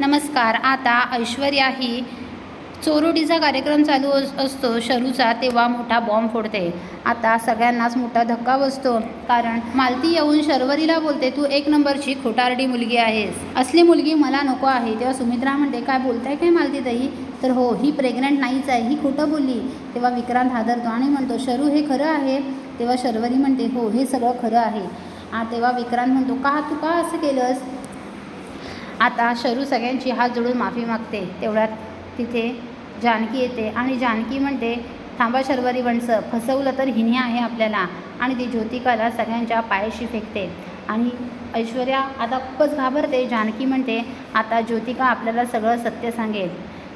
नमस्कार. आता ऐश्वर्या ही चोरोडीचा कार्यक्रम चालू अस असतो. शरूचा तेव्हा मोठा बॉम्ब फोडते. आता सगळ्यांनाच मोठा धक्का बसतो. कारण मालती येऊन शर्वरीला बोलते तू एक नंबरची खोटारडी मुलगी आहेस. असली मुलगी मला नको आहे. तेव्हा सुमित्रा म्हणते काय बोलताय काय मालती ताई? तर हो ही प्रेग्नंट नाहीच आहे. ही खोटं बोलली. तेव्हा विक्रांत हादरतो आणि म्हणतो शरू हे खरं आहे? तेव्हा शर्वरी म्हणते हो हे सगळं खरं आहे. तेव्हा विक्रांत म्हणतो का तू का असं केलंस? आता शरू सगळ्यांची हात जोडून माफी मागते. तेवढ्यात तिथे जानकी येते आणि जानकी म्हणते थांबा शर्वरी वणसं फसवलं तर हिने आहे आपल्याला. आणि ती ज्योतिकाला सगळ्यांच्या पायाशी फेकते. आणि ऐश्वर्या आता खूपच घाबरते. जानकी म्हणते आता ज्योतिका आपल्याला सगळं सत्य सांगेल.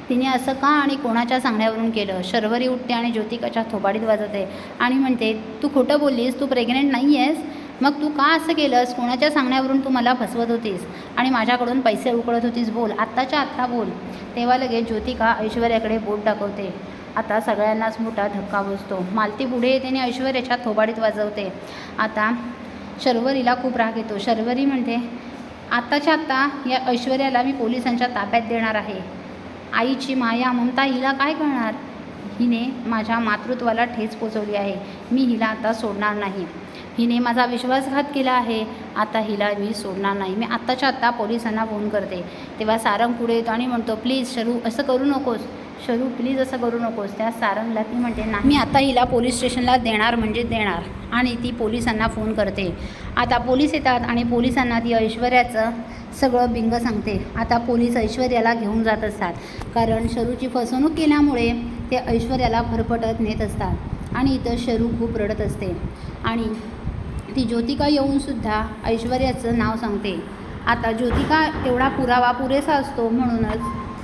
तिने असं का आणि कोणाच्या सांगण्यावरून केलं? शर्वरी उठते आणि ज्योतिकाच्या थोबाडीत वाजवते आणि म्हणते तू खोटं बोललीस? तू प्रेग्नेंट नाही आहेस मग तू का असं केलंस? कोणाच्या सांगण्यावरून तू मला फसवत होतीस? आणि माझ्याकडून पैसे उकळत होतीस बोल. आत्ताच्या आत्ता बोल. तेव्हा लगेच ज्योतिका ऐश्वर्याकडे बोट दाखवते. आता सगळ्यांनाच मोठा धक्का बसतो. मालती पुढे येते आणि ऐश्वर्याच्या थोबाडीत वाजवते. आता शर्वरीला खूप राग येतो. शर्वरी म्हणते आत्ताच्या आत्ता या ऐश्वर्याला मी पोलिसांच्या ताब्यात देणार आहे. आईची माया ममता हिला काय कळणार? हिने माझ्या मातृत्वाला ठेच पोचवली आहे. मी हिला आता सोडणार नाही. हिने माझा विश्वासघात केला आहे. आता हिला मी सोडणार नाही. मी आत्ताच्या आत्ता पोलिसांना फोन करते. तेव्हा सारंग पुढे येतो आणि म्हणतो प्लीज शरू असं करू नकोस. शरू प्लीज असं करू नकोस. त्या सारंगला ती म्हणते नाही मी आता हिला पोलीस स्टेशनला देणार म्हणजे देणार. आणि ती पोलिसांना फोन करते. आता पोलीस येतात आणि पोलिसांना ती ऐश्वर्याचं सगळं बिंग सांगते. आता पोलीस ऐश्वर्याला घेऊन जात असतात. कारण शरूची फसवणूक केल्यामुळे ते ऐश्वर्याला फरफटत नेत असतात. आणि इथं शरू खूप रडत असते. आणि ती ज्योतिका येऊनसुद्धा ऐश्वर्याचं नाव सांगते. आता ज्योतिका एवढा पुरावा पुरेसा असतो म्हणूनच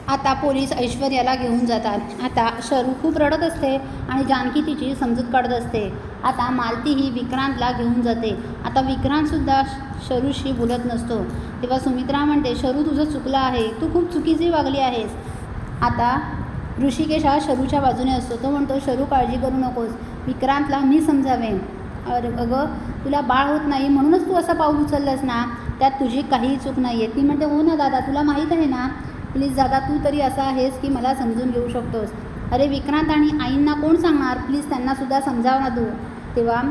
आता पोलीस ऐश्वर्याला घेऊन जातात. आता शरू खूप रडत असते आणि जानकी तिची समजूत काढत असते. आता मालती ही विक्रांतला घेऊन जाते. आता विक्रांतसुद्धा शरूशी बोलत नसतो. तेव्हा सुमित्रा म्हणते शरू तुझं चुकलं आहे. तू खूप चुकीची वागली आहेस. आता ऋषिकेश हा शरूच्या बाजूने असतो. तो म्हणतो शरू काळजी करू नकोस. विक्रांतला मी समजावेन. अगं तुला बाळ होत नाही म्हणूनच तू असं पाऊल उचललंस ना? त्यात तुझी काहीही चूक नाही आहे. ती म्हणते हो ना दादा तुला माहीत आहे ना? प्लीज दादा तू तरी असा आहेस की मला समजून घेऊ शकतोस. अरे विक्रांत आणि आईंना कोण सांगणार? प्लीज त्यांनासुद्धा समजाव ना तू. तेव्हा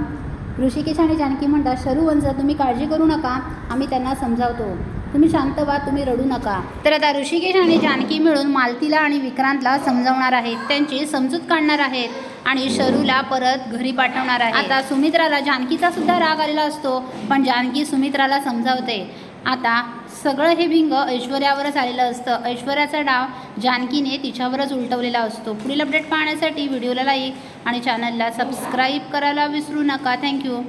ऋषिकेश आणि जानकी म्हणतात शरू वंश तुम्ही काळजी करू नका. आम्ही त्यांना समजावतो. तुम्ही शांत व्हा तुम्ही रडू नका. तर आता ऋषिकेश आणि जानकी मिळून मालतीला आणि विक्रांतला समजावणार आहेत. त्यांची समजूत काढणार आहेत. आणि शरूला परत घरी पाठवणार आहे. आता सुमित्राला जानकीचा सुद्धा राग आलेला असतो पण जानकी सुमित्राला समजावते. आता सगळं हे भिंग ऐश्वर्यावरच आलेलं असतं. ऐश्वर्याचा डाव जानकीने तिच्यावरच उलटवलेला असतो. पुढील अपडेट पाहण्यासाठी व्हिडिओला लाईक आणि चॅनलला सबस्क्राईब करायला विसरू नका. थँक्यू